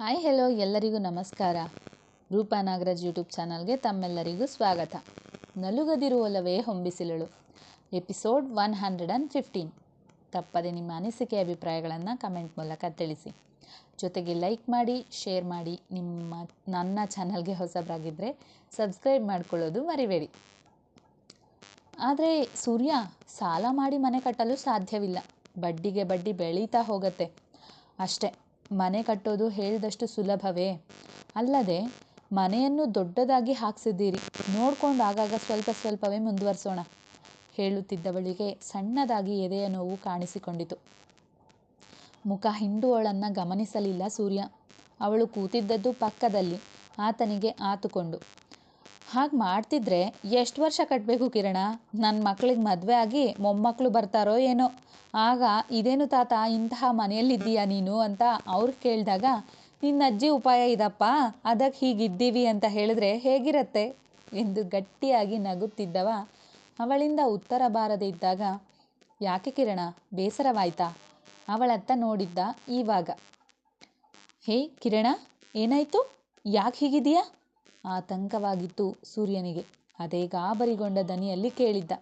Hi hello ಎಲ್ಲರಿಗೂ ನಮಸ್ಕಾರ. Roopa Nagaraj YouTube ಚಾನಲ್ಗೆ ತಮ್ಮೆಲ್ಲರಿಗೂ ಸ್ವಾಗತ. ನಲುಗದಿರುವಲ್ಲವೇ ಹೊಂಬಿಸಿಲಳು. Episode one hundred and fifteen. ತಪ್ಪದೆ ನಿಮ್ಮ ಅನಿಸಿಕೆ ಅಭಿಪ್ರಾಯಗಳನ್ನು ಕಮೆಂಟ್ ಮೂಲಕ ತಿಳಿಸಿ. ಜೊತೆಗೆ ಲೈಕ್ ಮಾಡಿ ಶೇರ್ ಮಾಡಿ ನಿಮ್ಮ, ನನ್ನ ಚಾನಲ್ಗೆ ಹೊಸಬರಾಗಿದ್ದರೆ ಸಬ್ಸ್ಕ್ರೈಬ್ ಮಾಡ್ಕೊಳ್ಳೋದು ಮರಿಬೇಡಿ. ಆದರೆ ಸೂರ್ಯ, ಸಾಲ ಮಾಡಿ ಮನೆ ಕಟ್ಟಲು ಸಾಧ್ಯವಿಲ್ಲ. ಬಡ್ಡಿಗೆ ಬಡ್ಡಿ ಬೆಳೀತಾ ಹೋಗತ್ತೆ. ಅಷ್ಟೇ. ಮನೆ ಕಟ್ಟೋದು ಹೇಳಿದಷ್ಟು ಸುಲಭವೇ? ಅಲ್ಲದೆ, ಮನೆಯನ್ನು ದೊಡ್ಡದಾಗಿ ಹಾಕ್ಸಿದ್ದೀರಿ. ನೋಡ್ಕೊಂಡು ಆಗಾಗ ಸ್ವಲ್ಪ ಸ್ವಲ್ಪವೇ ಮುಂದುವರಿಸೋಣ ಹೇಳುತ್ತಿದ್ದವಳಿಗೆ ಸಣ್ಣದಾಗಿ ಎದೆಯ ನೋವು ಕಾಣಿಸಿಕೊಂಡಿತು. ಮುಖ ಹಿಂಡುವಳನ್ನು ಗಮನಿಸಲಿಲ್ಲ ಸೂರ್ಯ. ಅವಳು ಕೂತಿದ್ದದ್ದು ಪಕ್ಕದಲ್ಲಿ, ಆತನಿಗೆ ಆತುಕೊಂಡು. ಹಾಗೆ ಮಾಡ್ತಿದ್ರೆ ಎಷ್ಟು ವರ್ಷ ಕಟ್ಟಬೇಕು ಕಿರಣ? ನನ್ನ ಮಕ್ಳಿಗೆ ಮದುವೆ ಆಗಿ ಮೊಮ್ಮಕ್ಕಳು ಬರ್ತಾರೋ ಏನೋ? ಆಗ, ಇದೇನು ತಾತ, ಇಂತಹ ಮನೆಯಲ್ಲಿದ್ದೀಯಾ ನೀನು? ಅಂತ ಅವ್ರು ಕೇಳಿದಾಗ, ನಿನ್ನ ಅಜ್ಜಿ ಉಪಾಯ ಇದಪ್ಪ, ಅದಕ್ಕೆ ಹೀಗಿದ್ದೀವಿ ಅಂತ ಹೇಳಿದ್ರೆ ಹೇಗಿರತ್ತೆ? ಎಂದು ಗಟ್ಟಿಯಾಗಿ ನಗುತ್ತಿದ್ದವ. ಅವಳಿಂದ ಉತ್ತರ ಬಾರದೆ ಇದ್ದಾಗ, ಯಾಕೆ ಕಿರಣ, ಬೇಸರವಾಯ್ತಾ? ಅವಳತ್ತ ನೋಡಿದ್ದ ಈವಾಗ ಹೇ ಕಿರಣ, ಏನಾಯ್ತು? ಯಾಕೆ ಹೀಗಿದೆಯಾ ಆತಂಕವಾಗಿತ್ತು ಸೂರ್ಯನಿಗೆ. ಅದೇ ಗಾಬರಿಗೊಂಡ ದನಿಯಲ್ಲಿ ಕೇಳಿದ್ದ.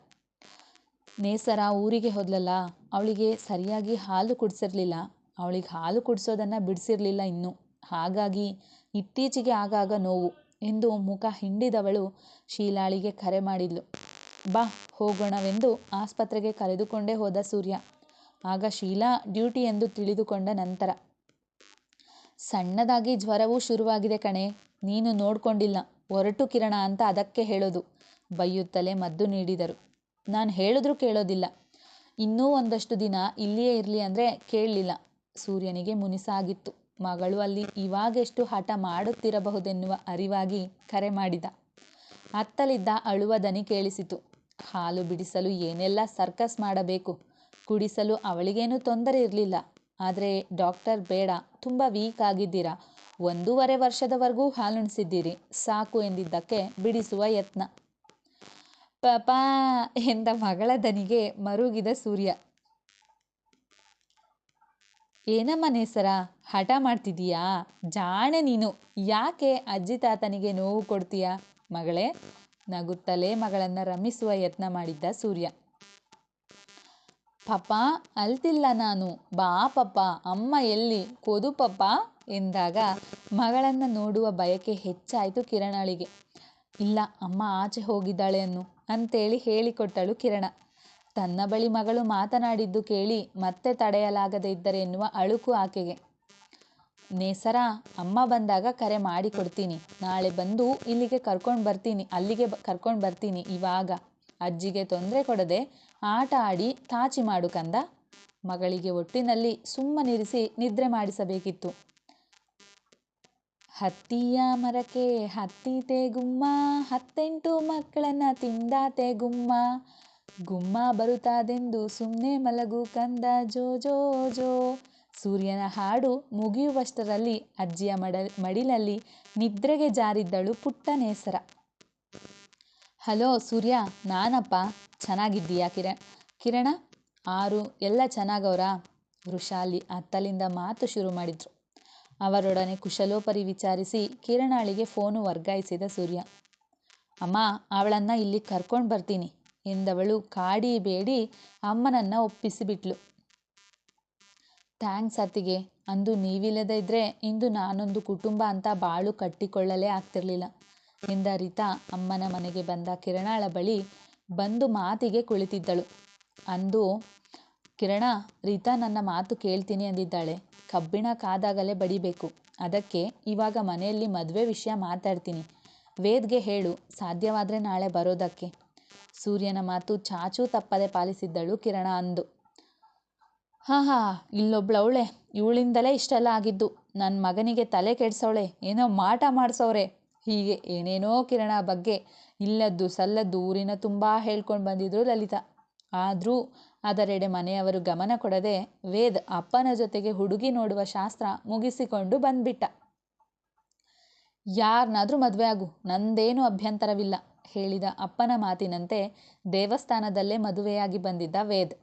ನೇಸರ ಊರಿಗೆ ಹೋದ್ಲಲ್ಲ, ಅವಳಿಗೆ ಸರಿಯಾಗಿ ಹಾಲು ಕುಡಿಸಿರ್ಲಿಲ್ಲ. ಅವಳಿಗೆ ಹಾಲು ಕುಡಿಸೋದನ್ನು ಬಿಡಿಸಿರ್ಲಿಲ್ಲ ಇನ್ನು. ಹಾಗಾಗಿ ಇತ್ತೀಚೆಗೆ ಆಗಾಗ ನೋವು ಎಂದು ಮುಖ ಹಿಂಡಿದವಳು ಶೀಲಾಳಿಗೆ ಕರೆ ಮಾಡಿದ್ಲು. ಬಾ, ಹೋಗೋಣವೆಂದು ಆಸ್ಪತ್ರೆಗೆ ಕರೆದುಕೊಂಡೇ ಹೋದ ಸೂರ್ಯ. ಆಗ ಶೀಲಾ ಡ್ಯೂಟಿ ಎಂದು ತಿಳಿದುಕೊಂಡ ನಂತರ, ಸಣ್ಣದಾಗಿ ಜ್ವರವೂ ಶುರುವಾಗಿದೆ ಕಣೆ, ನೀನು ನೋಡ್ಕೊಂಡಿಲ್ಲ. ಹೊರಟು ಕಿರಣ ಅಂತ ಅದಕ್ಕೆ ಹೇಳೋದು, ಬೈಯುತ್ತಲೇ ಮದ್ದು ನೀಡಿದರು. ನಾನು ಹೇಳಿದ್ರೂ ಕೇಳೋದಿಲ್ಲ. ಇನ್ನೂ ಒಂದಷ್ಟು ದಿನ ಇಲ್ಲಿಯೇ ಇರಲಿ ಅಂದರೆ ಕೇಳಲಿಲ್ಲ. ಸೂರ್ಯನಿಗೆ ಮುನಿಸಾಗಿತ್ತು. ಮಗಳು ಅಲ್ಲಿ ಇವಾಗೆಷ್ಟು ಹಠ ಮಾಡುತ್ತಿರಬಹುದೆನ್ನುವ ಅರಿವಾಗಿ ಕರೆ ಮಾಡಿದ. ಅತ್ತಲಿದ್ದ ಅಳುವ ದನಿ ಕೇಳಿಸಿತು. ಹಾಲು ಬಿಡಿಸಲು ಏನೆಲ್ಲ ಸರ್ಕಸ್ ಮಾಡಬೇಕು? ಕುಡಿಸಲು ಅವಳಿಗೇನೂ ತೊಂದರೆ ಇರಲಿಲ್ಲ. ಆದರೆ ಡಾಕ್ಟರ್ ಬೇಡ, ತುಂಬ ವೀಕ್ ಆಗಿದ್ದೀರಾ? ಒಂದೂವರೆ ವರ್ಷದವರೆಗೂ ಹಾಲುಣಿಸಿದ್ದೀರಿ. ಸಾಕು ಎಂದಿದ್ದಕ್ಕೆ ಬಿಡಿಸುವ ಯತ್ನ. ಪಾಪಾ ಎಂದ ಮಗಳ ದನಿಗೆ ಮರುಗಿದ ಸೂರ್ಯ. ಏನಮ್ಮ ನೇಸರ, ಹಠ ಮಾಡ್ತಿದೀಯಾ ಜಾಣೆ ನೀನು. ಯಾಕೆ ಅಜ್ಜಿ ತಾತನಿಗೆ ನೋವು ಕೊಡ್ತೀಯಾ? ಮಗಳೇ, ನಗುತ್ತಲೇ ಮಗಳನ್ನು ರಮಿಸುವ ಯತ್ನ ಮಾಡಿದ್ದ ಸೂರ್ಯ. ಪಪ್ಪ, ಅಲ್ತಿಲ್ಲ ನಾನು. ಬಾ ಪಪ್ಪ, ಅಮ್ಮ ಎಲ್ಲಿ? ಕೊದು ಪಪ್ಪ ಎಂದಾಗ ಮಗಳನ್ನು ನೋಡುವ ಬಯಕೆ ಹೆಚ್ಚಾಯಿತು ಕಿರಣಳಿಗೆ. ಇಲ್ಲ, ಅಮ್ಮ ಆಚೆ ಹೋಗಿದ್ದಾಳೆ ಅನ್ನು. ಅಂತೇಳಿ ಹೇಳಿಕೊಟ್ಟಳು ಕಿರಣ. ತನ್ನ ಬಳಿ ಮಗಳು ಮಾತನಾಡಿದ್ದು ಕೇಳಿ ಮತ್ತೆ ತಡೆಯಲಾಗದೇ ಇದ್ದರೆ ಎನ್ನುವ ಅಳುಕು ಆಕೆಗೆ. ನೇಸರ ಅಮ್ಮ ಬಂದಾಗ ಕರೆ ಮಾಡಿ ಕೊಡ್ತೀನಿ ನಾಳೆ ಬಂದು ಇಲ್ಲಿಗೆ ಕರ್ಕೊಂಡು ಬರ್ತೀನಿ, ಅಲ್ಲಿಗೆ ಕರ್ಕೊಂಡು ಬರ್ತೀನಿ ಇವಾಗ. ಅಜ್ಜಿಗೆ ತೊಂದರೆ ಕೊಡದೆ ಆಟ ಆಡಿ ತಾಚಿ ಮಾಡು ಕಂದ? ಮಗಳಿಗೆ ಒಟ್ಟಿನಲ್ಲಿ ಸುಮ್ಮನಿರಿಸಿ ನಿದ್ರೆ ಮಾಡಿಸಬೇಕಿತ್ತು. ಹತ್ತಿಯ ಮರಕ್ಕೆ ಹತ್ತಿತೆ ಗುಮ್ಮ ಹತ್ತೆಂಟು ಮಕ್ಕಳನ್ನ ತಿಂದಾತೆ ಗುಮ್ಮ ಗುಮ್ಮ ಬರುತ್ತಾದೆಂದು ಸುಮ್ಮನೆ ಮಲಗು ಕಂದ ಜೋ ಜೋ ಜೋ. ಸೂರ್ಯನ ಹಾಡು ಮುಗಿಯುವಷ್ಟರಲ್ಲಿ ಅಜ್ಜಿಯ ಮಡ, ಮಡಿಲಲ್ಲಿ ನಿದ್ರೆಗೆ ಜಾರಿದ್ದಳು ಪುಟ್ಟ ನೇಸರ ಹಲೋ ಸೂರ್ಯ, ನಾನಪ್ಪ. ಚೆನ್ನಾಗಿದ್ದೀಯಾ ಕಿರಣ್ ಕಿರಣ? ಆರು, ಎಲ್ಲ ಚೆನ್ನಾಗವ್ರಾ? ವೃಷಾಲಿ ಅತ್ತಲಿಂದ ಮಾತು ಶುರು ಮಾಡಿದ್ರು. ಅವರೊಡನೆ ಕುಶಲೋಪರಿ ವಿಚಾರಿಸಿ ಕಿರಣಾಳಿಗೆ ಫೋನು ವರ್ಗಾಯಿಸಿದ ಸೂರ್ಯ. ಅಮ್ಮ, ಅವಳನ್ನ ಇಲ್ಲಿ ಕರ್ಕೊಂಡು ಬರ್ತೀನಿ ಎಂದವಳು ಕಾಡಿ ಬೇಡಿ ಅಮ್ಮನನ್ನು ಒಪ್ಪಿಸಿಬಿಟ್ಲು. ಥ್ಯಾಂಕ್ಸ್ ಅತ್ತಿಗೆ, ಅಂದು ನೀವಿಲ್ಲದೆ ಇದ್ರೆ ಇಂದು ನಾನೊಂದು ಕುಟುಂಬ ಅಂತ ಬಾಳು ಕಟ್ಟಿಕೊಳ್ಳಲೇ ಆಗ್ತಿರ್ಲಿಲ್ಲ ಎಂದ ರೀತಾ ಅಮ್ಮನ ಮನೆಗೆ ಬಂದ ಕಿರಣಾಳ ಬಳಿ ಬಂದು ಮಾತಿಗೆ ಕುಳಿತಿದ್ದಳು. ಅಂದು ಕಿರಣ, ರೀತಾ ನನ್ನ ಮಾತು ಕೇಳ್ತೀನಿ ಅಂದಿದ್ದಾಳೆ. ಕಬ್ಬಿಣ ಕಾದಾಗಲೇ ಬಡಿಬೇಕು. ಅದಕ್ಕೆ ಇವಾಗ ಮನೆಯಲ್ಲಿ ಮದುವೆ ವಿಷಯ ಮಾತಾಡ್ತೀನಿ. ವೇದ್ಗೆ ಹೇಳು, ಸಾಧ್ಯವಾದರೆ ನಾಳೆ ಬರೋದಕ್ಕೆ. ಸೂರ್ಯನ ಮಾತು ಚಾಚೂ ತಪ್ಪದೆ ಪಾಲಿಸಿದ್ದಳು ಕಿರಣ ಅಂದು. ಹಾ ಹಾ ಇಲ್ಲೊಬ್ಳವಳೆ ಇವಳಿಂದಲೇ ಇಷ್ಟೆಲ್ಲ ಆಗಿದ್ದು. ನನ್ನ ಮಗನಿಗೆ ತಲೆ ಕೆಡ್ಸೋಳೆ ಏನೋ ಮಾಟ ಮಾಡಿಸೋರೆ ಹೀಗೆ ಏನೇನೋ ಕಿರಣ ಬಗ್ಗೆ ಇಲ್ಲದ್ದು ಸಲ್ಲದ್ದು ಊರಿನ ತುಂಬ ಹೇಳ್ಕೊಂಡು ಬಂದಿದ್ರು ಲಲಿತಾ. ಆದರೂ ಅದರೆಡೆ ಮನೆಯವರು ಗಮನ ಕೊಡದೆ ವೇದ್ ಅಪ್ಪನ ಜೊತೆಗೆ ಹುಡುಗಿ ನೋಡುವ ಶಾಸ್ತ್ರ ಮುಗಿಸಿಕೊಂಡು ಬಂದ್ಬಿಟ್ಟ. ಯಾರನ್ನಾದರೂ ಮದುವೆ ಆಗು, ನಂದೇನೂ ಅಭ್ಯಂತರವಿಲ್ಲ, ಹೇಳಿದ ಅಪ್ಪನ ಮಾತಿನಂತೆ ದೇವಸ್ಥಾನದಲ್ಲೇ ಮದುವೆಯಾಗಿ ಬಂದಿದ್ದ ವೇದ್.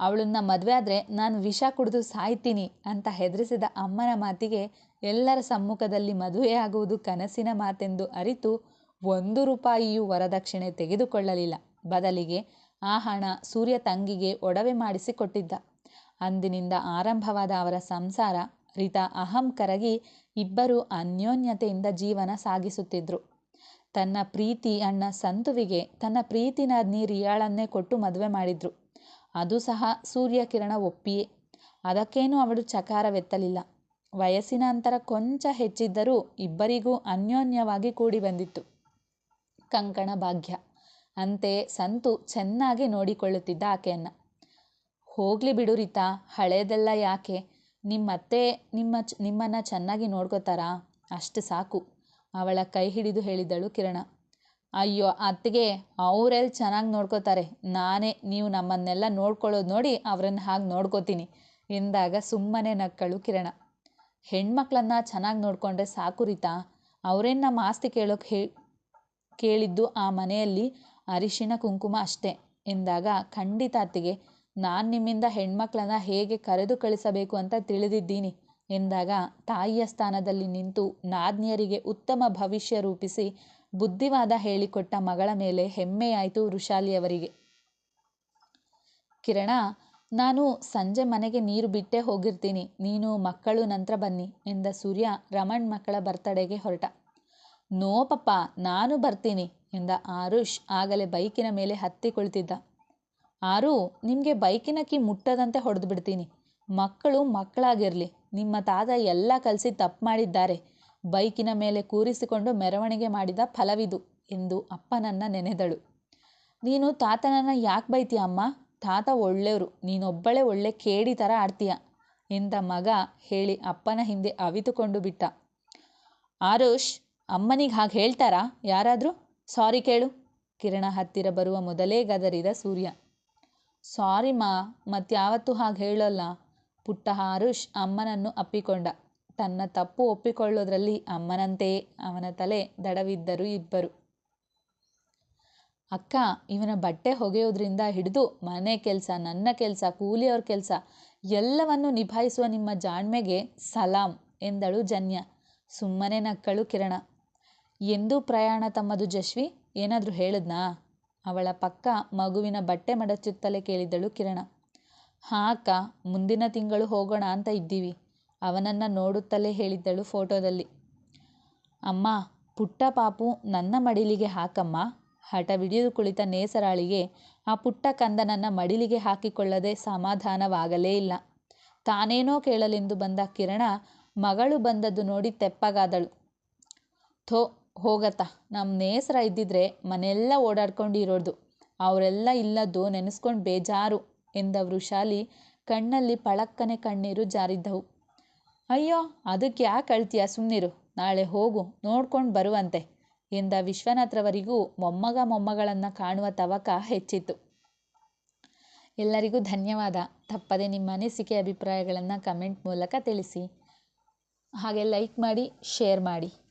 ಅವಳನ್ನ ಮದುವೆ ಆದರೆ ನಾನು ವಿಷ ಕುಡಿದು ಸಾಯ್ತೀನಿ ಅಂತ ಹೆದರಿಸಿದ ಅಮ್ಮನ ಮಾತಿಗೆ ಎಲ್ಲರ ಸಮ್ಮುಖದಲ್ಲಿ ಮದುವೆಯಾಗುವುದು ಕನಸಿನ ಮಾತೆಂದು ಅರಿತು ಒಂದು ರೂಪಾಯಿಯೂ ವರದಕ್ಷಿಣೆ ತೆಗೆದುಕೊಳ್ಳಲಿಲ್ಲ. ಬದಲಿಗೆ ಆ ಹಣ ಸೂರ್ಯ ತಂಗಿಗೆ ಒಡವೆ ಮಾಡಿಸಿ ಕೊಟ್ಟಿದ್ದ ಅಂದಿನಿಂದ ಆರಂಭವಾದ ಅವರ ಸಂಸಾರ ರಿತಾ ಅಹಂ ಕರಗಿ ಇಬ್ಬರು ಅನ್ಯೋನ್ಯತೆಯಿಂದ ಜೀವನ ಸಾಗಿಸುತ್ತಿದ್ರು. ತನ್ನ ಪ್ರೀತಿ ಅಣ್ಣ ಸಂತುವಿಗೆ ತನ್ನ ಪ್ರೀತಿ ನಾದ್ನಿ ರಿಯಾಳನ್ನೇ ಕೊಟ್ಟು ಮದುವೆ ಮಾಡಿದ್ರು. ಅದು ಸಹ ಸೂರ್ಯ ಕಿರಣ ಒಪ್ಪಿಯೇ. ಅದಕ್ಕೇನು ಅವಳು ಚಕಾರವೆತ್ತಲಿಲ್ಲ. ವಯಸ್ಸಿನ ಅಂತರ ಕೊಂಚ ಹೆಚ್ಚಿದ್ದರೂ ಇಬ್ಬರಿಗೂ ಅನ್ಯೋನ್ಯವಾಗಿ ಕೂಡಿ ಬಂದಿತ್ತು. ಕಂಕಣ ಭಾಗ್ಯ. ಅಂತೆಯೇ ಸಂತು ಚೆನ್ನಾಗಿ ನೋಡಿಕೊಳ್ಳುತ್ತಿದ್ದ ಆಕೆಯನ್ನು. ಹೋಗಲಿ ಬಿಡು ರೀತಾ, ಹಳೇದೆಲ್ಲ ಯಾಕೆ? ನಿಮ್ಮತ್ತೆ ನಿಮ್ಮ ಚ, ನಿಮ್ಮನ್ನು ಚೆನ್ನಾಗಿ ನೋಡ್ಕೋತಾರಾ? ಅಷ್ಟು ಸಾಕು, ಅವಳ ಕೈ ಹಿಡಿದು ಹೇಳಿದಳು ಕಿರಣ. ಅಯ್ಯೋ, ಅತ್ತಿಗೆ ಅವರೆಲ್ಲಿ ಚೆನ್ನಾಗಿ ನೋಡ್ಕೋತಾರೆ. ನಾನೇ, ನೀವು ನಮ್ಮನ್ನೆಲ್ಲ ನೋಡ್ಕೊಳ್ಳೋದು ನೋಡಿ ಅವರನ್ನು ಹಾಗೆ ನೋಡ್ಕೋತೀನಿ, ಎಂದಾಗ ಸುಮ್ಮನೆ ನಕ್ಕಳು ಕಿರಣ. ಹೆಣ್ಮಕ್ಳನ್ನ ಚೆನ್ನಾಗಿ ನೋಡಿಕೊಂಡ್ರೆ ಸಾಕು ರೀತಾ, ಅವರೇನು ನಮ್ಮ ಆಸ್ತಿ ಕೇಳೋಕೆ ಹೇ, ಕೇಳಿದ್ದು ಆ ಮನೆಯಲ್ಲಿ ಅರಿಶಿಣ ಕುಂಕುಮ ಅಷ್ಟೇ ಎಂದಾಗ ಖಂಡಿತ ಅತ್ತಿಗೆ, ನಾನು ನಿಮ್ಮಿಂದ ಹೆಣ್ಮಕ್ಳನ್ನ ಹೇಗೆ ಕರೆದು ಕಳಿಸಬೇಕು ಅಂತ ತಿಳಿದಿದ್ದೀನಿ ಎಂದಾಗ ತಾಯಿಯ ಸ್ಥಾನದಲ್ಲಿ ನಿಂತು ನಾದ್ನಿಯರಿಗೆ ಉತ್ತಮ ಭವಿಷ್ಯ ರೂಪಿಸಿ ಬುದ್ಧಿವಾದ ಹೇಳಿಕೊಟ್ಟ ಮಗಳ ಮೇಲೆ ಹೆಮ್ಮೆಯಾಯಿತು ವೃಷಾಲಿಯವರಿಗೆ. ಕಿರಣ, ನಾನು ಸಂಜೆ ಮನೆಗೆ ನೀರು ಬಿಟ್ಟೇ ಹೋಗಿರ್ತೀನಿ, ನೀನು ಮಕ್ಕಳು ನಂತರ ಬನ್ನಿ ಎಂದ ಸೂರ್ಯ ರಮಣ್ ಮಕ್ಕಳ ಬರ್ತಡೆಗೆ ಹೊರಟ. ನೋ ಪಪ್ಪ ನಾನು ಬರ್ತೀನಿ ಎಂದ ಆರುಷ್ ಆಗಲೇ ಬೈಕಿನ ಮೇಲೆ ಹತ್ತಿ ಕುಳಿತಿದ್ದ ಆರು, ನಿಮಗೆ ಬೈಕಿನ ಕೀ ಮುಟ್ಟದಂತೆ ಹೊಡೆದು ಬಿಡ್ತೀನಿ. ಮಕ್ಕಳು ಮಕ್ಕಳಾಗಿರಲಿ, ನಿಮ್ಮ ತಾತ ಎಲ್ಲ ಕಲಿಸಿ ತಪ್ಪು ಮಾಡಿದ್ದಾರೆ. ಬೈಕಿನ ಮೇಲೆ ಕೂರಿಸಿಕೊಂಡು ಮೆರವಣಿಗೆ ಮಾಡಿದ ಫಲವಿದು ಎಂದು ಅಪ್ಪನನ್ನ ನೆನೆದಳು. ನೀನು ತಾತನನ್ನ ಯಾಕೆ ಬೈತೀಯ ಅಮ್ಮ? ತಾತ ಒಳ್ಳೆಯವರು ನೀನೊಬ್ಬಳೆ ಒಳ್ಳೆ ಕೇಡಿ ಥರ ಆಡ್ತೀಯ ಎಂದ ಮಗ ಹೇಳಿ ಅಪ್ಪನ ಹಿಂದೆ ಅವಿತುಕೊಂಡು ಬಿಟ್ಟ. ಆರುಷ್, ಅಮ್ಮನಿಗೆ ಹಾಗೆ ಹೇಳ್ತಾರಾ ಯಾರಾದರೂ? ಸಾರಿ ಕೇಳು. ಕಿರಣ ಹತ್ತಿರ ಬರುವ ಮೊದಲೇ ಗದರಿದ ಸೂರ್ಯ. ಸಾರಿ ಮಾ, ಮತ್ಯಾವತ್ತೂ ಹಾಗೆ ಹೇಳೋಲ್ಲ. ಪುಟ್ಟ ಹಾರುಷ್ ಅಮ್ಮನನ್ನು ಅಪ್ಪಿಕೊಂಡ. ತನ್ನ ತಪ್ಪು ಒಪ್ಪಿಕೊಳ್ಳೋದ್ರಲ್ಲಿ ಅಮ್ಮನಂತೆಯೇ ಅವನ ತಲೆ ದಡವಿದ್ದರು ಇಬ್ಬರು. ಅಕ್ಕ, ಇವನ ಬಟ್ಟೆ ಹೊಗೆಯೋದ್ರಿಂದ ಹಿಡಿದು ಮನೆ ಕೆಲಸ, ನನ್ನ ಕೆಲಸ ಕೂಲಿಯವ್ರ ಕೆಲಸ, ಎಲ್ಲವನ್ನು ನಿಭಾಯಿಸುವ ನಿಮ್ಮ ಜಾಣ್ಮೆಗೆ ಸಲಾಂ ಎಂದಳು ಜನ್ಯ. ಸುಮ್ಮನೆ ನಕ್ಕಳು ಕಿರಣ. ಎಂದೂ ಪ್ರಯಾಣ ತಮ್ಮದು ಜಶ್ವಿ? ಏನಾದರೂ ಹೇಳಿದ್ನಾ? ಅವಳ ಪಕ್ಕ ಮಗುವಿನ ಬಟ್ಟೆ ಮಡಚುತ್ತಲೇ ಕೇಳಿದಳು ಕಿರಣ. ಹಾಂ, ಅಕ್ಕ, ಮುಂದಿನ ತಿಂಗಳು ಹೋಗೋಣ ಅಂತ ಇದ್ದೀವಿ. ಅವನನ್ನು ನೋಡುತ್ತಲೇ ಹೇಳಿದ್ದಳು ಫೋಟೋದಲ್ಲಿ. ಅಮ್ಮ, ಪುಟ್ಟ ಪಾಪು ನನ್ನ ಮಡಿಲಿಗೆ ಹಾಕಮ್ಮ. ಹಠವಿಡಿದು ಕುಳಿತ ನೇಸರಾಳಿಗೆ ಆ ಪುಟ್ಟ ಕಂದನನ್ನು ಮಡಿಲಿಗೆ ಹಾಕಿಕೊಳ್ಳದೆ ಸಮಾಧಾನವಾಗಲೇ ಇಲ್ಲ. ತಾನೇನೋ ಕೇಳಲೆಂದು ಬಂದ ಕಿರಣ ಮಗಳು ಬಂದದ್ದು ನೋಡಿ ತೆಪ್ಪಗಾದಳು. ಥೋ ಹೋಗತ್ತ? ನಮ್ಮ ನೇಸರ ಇದ್ದಿದ್ರೆ ಮನೆಲ್ಲ ಓಡಾಡ್ಕೊಂಡು ಇರೋದು ಅವರೆಲ್ಲ ಇಲ್ಲದ್ದು ನೆನೆಸ್ಕೊಂಡು ಬೇಜಾರು ಎಂದ ವೃಷಾಲಿ ಕಣ್ಣಲ್ಲಿ ಪಳಕ್ಕನೆ ಕಣ್ಣೀರು ಜಾರಿದ್ದವು. ಅಯ್ಯೋ, ಅದಕ್ಕೆ ಯಾಕೆ ಅಳ್ತೀಯ ಸುಮ್ಮನಿರು ನಾಳೆ ಹೋಗು, ನೋಡ್ಕೊಂಡು ಬರುವಂತೆ ಎಂದ ವಿಶ್ವನಾಥ್ರವರಿಗೂ ಮೊಮ್ಮಗ ಮೊಮ್ಮಗಳನ್ನು ಕಾಣುವ ತವಕ ಹೆಚ್ಚಿತ್ತು. ಎಲ್ಲರಿಗೂ ಧನ್ಯವಾದ. ತಪ್ಪದೆ ನಿಮ್ಮ ಅನಿಸಿಕೆ ಅಭಿಪ್ರಾಯಗಳನ್ನು ಕಮೆಂಟ್ ಮೂಲಕ ತಿಳಿಸಿ. ಹಾಗೆ ಲೈಕ್ ಮಾಡಿ, ಶೇರ್ ಮಾಡಿ.